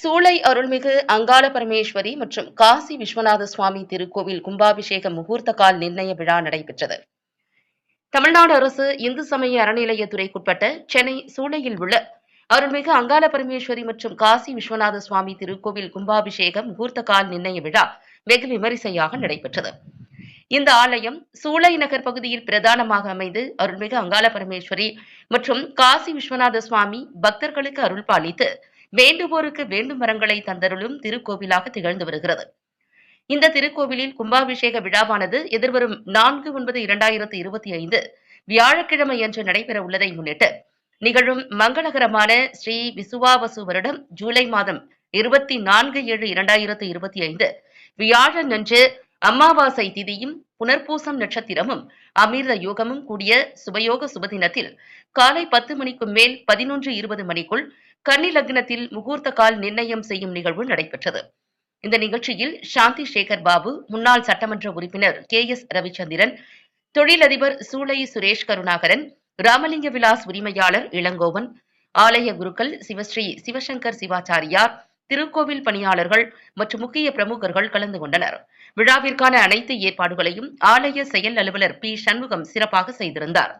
சூளை அருள்மிகு அங்காள பரமேஸ்வரி மற்றும் காசி விஸ்வநாத சுவாமி திருக்கோவில் கும்பாபிஷேக முகூர்த்த கால் நிர்ணய விழா நடைபெற்றது. தமிழ்நாடு அரசு இந்து சமய அறநிலையத்துறைக்குட்பட்ட சென்னை சூளையில் உள்ள அருள்மிகு அங்காள பரமேஸ்வரி மற்றும் காசி விஸ்வநாத சுவாமி திருக்கோவில் கும்பாபிஷேக முகூர்த்த கால் நிர்ணய விழா வெகு விமரிசையாக நடைபெற்றது. இந்த ஆலயம் சூளை நகர் பகுதியில் பிரதானமாக அமைந்து அருள்மிகு அங்காள பரமேஸ்வரி மற்றும் காசி விஸ்வநாத சுவாமி பக்தர்களுக்கு அருள்பாலித்து வேண்டுவோருக்கு வேண்டும் வரங்களை தந்தருளும் திருக்கோவிலாக திகழ்ந்து வருகிறது. இந்த திருக்கோவிலில் கும்பாபிஷேக விழாவானது எதிர்வரும் நான்கு ஒன்பது இரண்டாயிரத்து இருபத்தி ஐந்து வியாழக்கிழமை அன்று நடைபெற உள்ளதை முன்னிட்டு நிகழும் மங்களகரமான ஸ்ரீ விசுவாவசு வருடம் ஜூலை மாதம் இருபத்தி நான்கு ஏழு இரண்டாயிரத்து இருபத்தி ஐந்து வியாழன் அன்று அமாவாசை திதியும் புனர்பூசம் நட்சத்திரமும் அமிர்த யோகமும் கூடிய சுபயோக சுபதினத்தில் காலை பத்து மணிக்கு மேல் பதினொன்று இருபது மணிக்குள் கன்னி லக்னத்தில் முகூர்த்த கால் நிர்ணயம் செய்யும் நிகழ்வு நடைபெற்றது. இந்த நிகழ்ச்சியில் சாந்தி சேகர் பாபு முன்னாள் சட்டமன்ற உறுப்பினர் கே எஸ் ரவிச்சந்திரன் தொழிலதிபர் சூளை சுரேஷ் கருணாகரன் ராமலிங்க விலாஸ் உரிமையாளர் இளங்கோவன் ஆலய குருக்கள் சிவஸ்ரீ சிவசங்கர் சிவாச்சாரியார் திருக்கோவில் பணியாளர்கள் மற்றும் முக்கிய பிரமுகர்கள் கலந்து கொண்டனர். விழாவிற்கான அனைத்து ஏற்பாடுகளையும் ஆலய செயல் அலுவலர் பி. சண்முகம் சிறப்பாக செய்திருந்தார்.